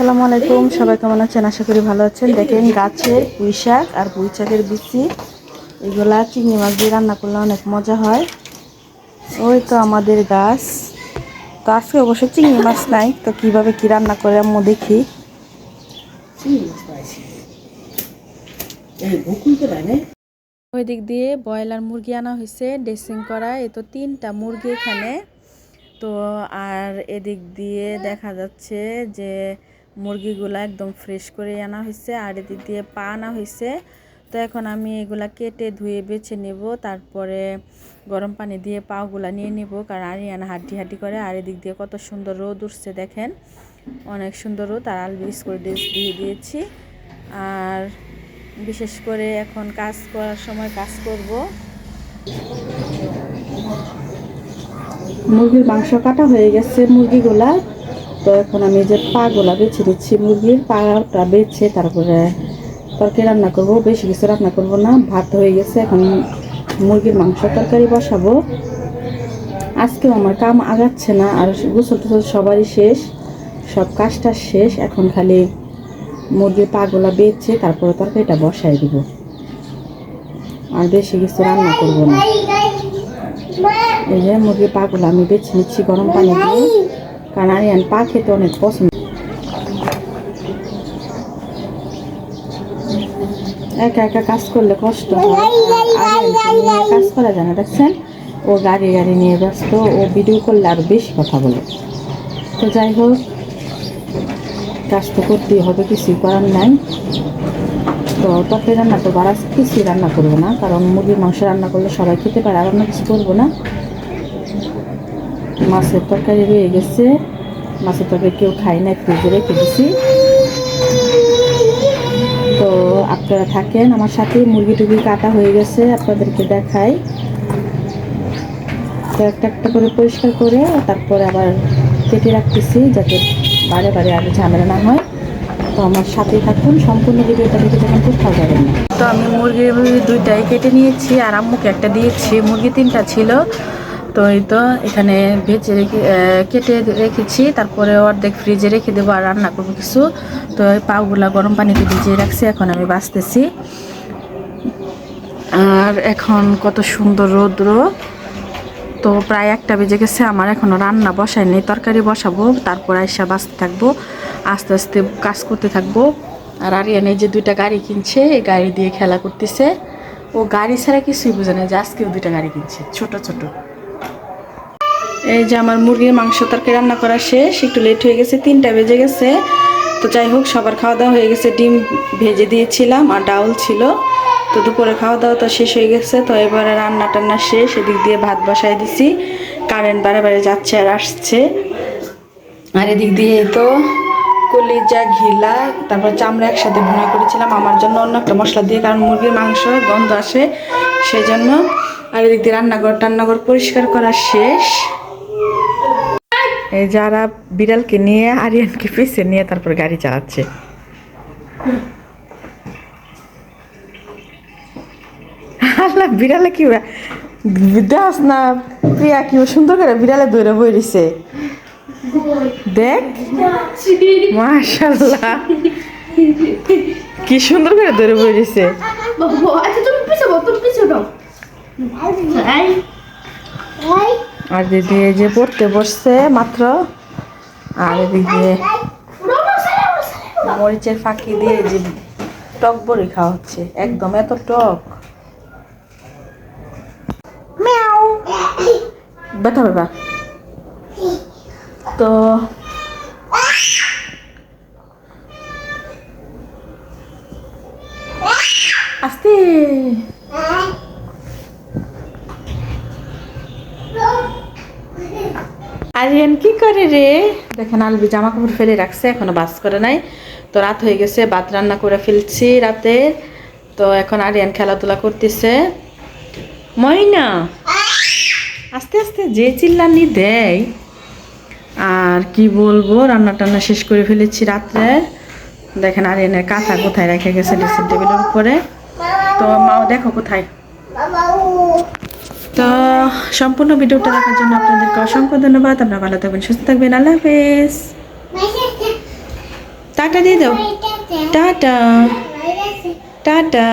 আসসালামু আলাইকুম সবাই কেমন আছেন? আশা করি ভালো আছেন। দেখেন গাছের পুঁই শাক আর পুঁই শাকের বিচি। এগুলা চিংড়ি মাছ দিয়ে রান্না করলে অনেক মজা হয়। ওই তো আমাদের গাছ। তো আজকে অবশ্য চিংড়ি মাছ নাই। তো কীভাবে কি রান্না করে আম্মু দেখি। ওই দিক দিয়ে ব্রয়লার মুরগি আনা হয়েছে ড্রেসিং করা। এ তো তিনটা মুরগি এখানে। তো আর এদিক দিয়ে দেখা যাচ্ছে যে মুরগিগুলা একদম ফ্রেশ করে আনা হয়েছে আর এদিক দিয়ে পা আনা হয়েছে। তো এখন আমি এগুলা কেটে ধুয়ে বেছে নেব, তারপরে গরম পানি দিয়ে পাগুলা নিয়ে নেব। কারণ আরিয়ানা হাড্ডি হাড্ডি করে, আর এদিক দিয়ে কত সুন্দর রোদ উঠছে দেখেন। অনেক সুন্দর রোদ, আর আলু করে ড্রেস দিয়ে দিয়েছি। আর বিশেষ করে এখন কাজ করার সময় কাজ করব। মুরগির মাংস কাটা হয়ে গেছে মুরগিগুলা। তো এখন আমি যে পাগুলা বেছে দিচ্ছি, মুরগির পাটা বেছে তারপরে তরকারি রান্না করব, বেশি কিছু রান্না করব না, ভাত হয়ে গেছে, এখন মুরগির মাংস তরকারি বসাবো। আজকেও আমার কাম আগাচ্ছে না, আর গোসল টোসল সবারই শেষ, সব কাজটা শেষ, এখন খালি মুরগির পাগুলা বেছে তারপরে তরকারিটা বসাই দিব। আর বেশি কিছু রান্না করব না। এই যে মুরগির পাগুলো আমি বেছে নিচ্ছি গরম পানি দিয়ে। কারণ আরিয়ান পা খেতে অনেক পছন্দ একা একা কাজ করলে কষ্ট কাজ করা যায় না দেখছেন? ও গাড়ি গাড়ি নিয়ে ব্যস্ত ও ভিডিও করলে আরও বেশি কথা বলে। তো যাই হোক কাজ তো করতেই হবে কিছুই করার নাই। তো তরকারি রান্না করব আর কিছুই রান্না করব না কারণ মুরগির মাংস রান্না করলে সবাই খেতে পারে আর অন্য কিছু করব না। মাছের তরকারি রয়ে গেছে। মাছের তরকারি কেউ খায় না ফ্রিজে রেখে দিছি। তো আপনারা থাকেন, আমার সাথে মুরগি টুরগি কাটা হয়ে গেছে, আপনাদেরকে দেখাই। তো একটা একটা করে পরিষ্কার করে তারপরে আবার কেটে রাখতেছি যাতে বারে বারে আর ঝামেলা না হয়। তো আমার সাথেই থাকুন, সম্পূর্ণ ভিডিওটা দেখে যখন কোথাও যাবেন না। তো আমি মুরগি দুইটাই কেটে নিয়েছি, আর আম্মুকে একটা দিয়েছি। মুরগি তিনটা ছিল তো এই তো এখানে ভেজে রেখে কেটে রেখেছি, তারপরে অর্ধেক ফ্রিজে রেখে দেবো আর রান্না করব কিছু। তো এই পাগুলা গরম পানিতে ভিজিয়ে রাখছি, এখন আমি বাঁচতেছি। আর এখন কত সুন্দর রৌদ্র। তো প্রায় একটা বেজে গেছে, আমার এখনও রান্না বসাই নেই, তরকারি বসাবো, তারপর আইসা বাঁচতে থাকব, আস্তে আস্তে কাজ করতে থাকব। আর আরিয়ান যে দুইটা গাড়ি কিনছে, এই গাড়ি দিয়ে খেলা করতেছে। ও গাড়ি ছাড়া কিছুই বুঝে না যে আজকেও দুইটা গাড়ি কিনছে, ছোট ছোট। এই যে আমার মুরগির মাংস তরকারি রান্না করা শেষ, একটু লেট হয়ে গেছে, তিনটা বেজে গেছে। তো যাই হোক, সবার খাওয়া দাওয়া হয়ে গেছে, ডিম ভেজে দিয়েছিলাম আর ডাউল ছিল। তো দুপুরে খাওয়া দাওয়া তো শেষ হয়ে গেছে, তো এবারে রান্না টান্না শেষ, এদিক দিয়ে ভাত বসাই দিছি। কারেন্ট বারে বারে যাচ্ছে আর আসছে। আর এদিক দিয়ে তো কলিজা, ঘিলা, তারপর চামড়া একসাথে ভুনা করেছিলাম। আমার জন্য অন্য একটা মশলা দিয়ে, কারণ মুরগির মাংস, গন্ধ আসে সেই জন্য আর এদিক দিয়ে রান্নাঘর, টান্নাঘর পরিষ্কার করা শেষ। যারা বিড়ালকে নিয়ে আরিয়ানকে পিছিয়ে নিয়ে তারপর গাড়ি চালাচ্ছে। আল্লাহ বিড়ালে কি দাস না প্রিয়া কি সুন্দর করে বিড়ালে দৌড়ে বই দিছে দেখ। মাশাল্লাহ কি সুন্দর করে দৌড়ে বই দিছে আচ্ছা তুমি পিছো তুমি পিছো দাও। এই আর দিদি এই যে পড়তে বসছে মাত্র আর এদিক মরিচের ফাঁকি দিয়ে যে টক বড়ি খাওয়া হচ্ছে একদম এত টক। ব্যথা বাবা তো আস্তে। আরিয়ান, কি করে রে? দেখেন, আলবি জামা কাপড় ফেলে রাখছে, এখনও বাস করে নাই। তো রাত হয়ে গেছে, ভাত রান্না করে ফেলছি রাতে। তো এখন আরিয়ান খেলাধুলা করতেছে। ময়না, আস্তে আস্তে যে চিল্লানি দেয়, আর কি বলব রান্না টান্না শেষ করে ফেলেছি রাত্রে। দেখেন, আরিয়ানের কাঁথা কোথায় রেখে গেছে, ড্রেসিং টেবিলের উপরে। তো মাও দেখো কোথায়। তো সম্পূর্ণ ভিডিওটা দেখার জন্য আপনাদেরকে অসংখ্য ধন্যবাদ। আপনারা ভালো থাকবেন, সুস্থ থাকবেন। আল্লাহ হাফেজ। টাটা দিয়ে দাও। টাটা। টাটা।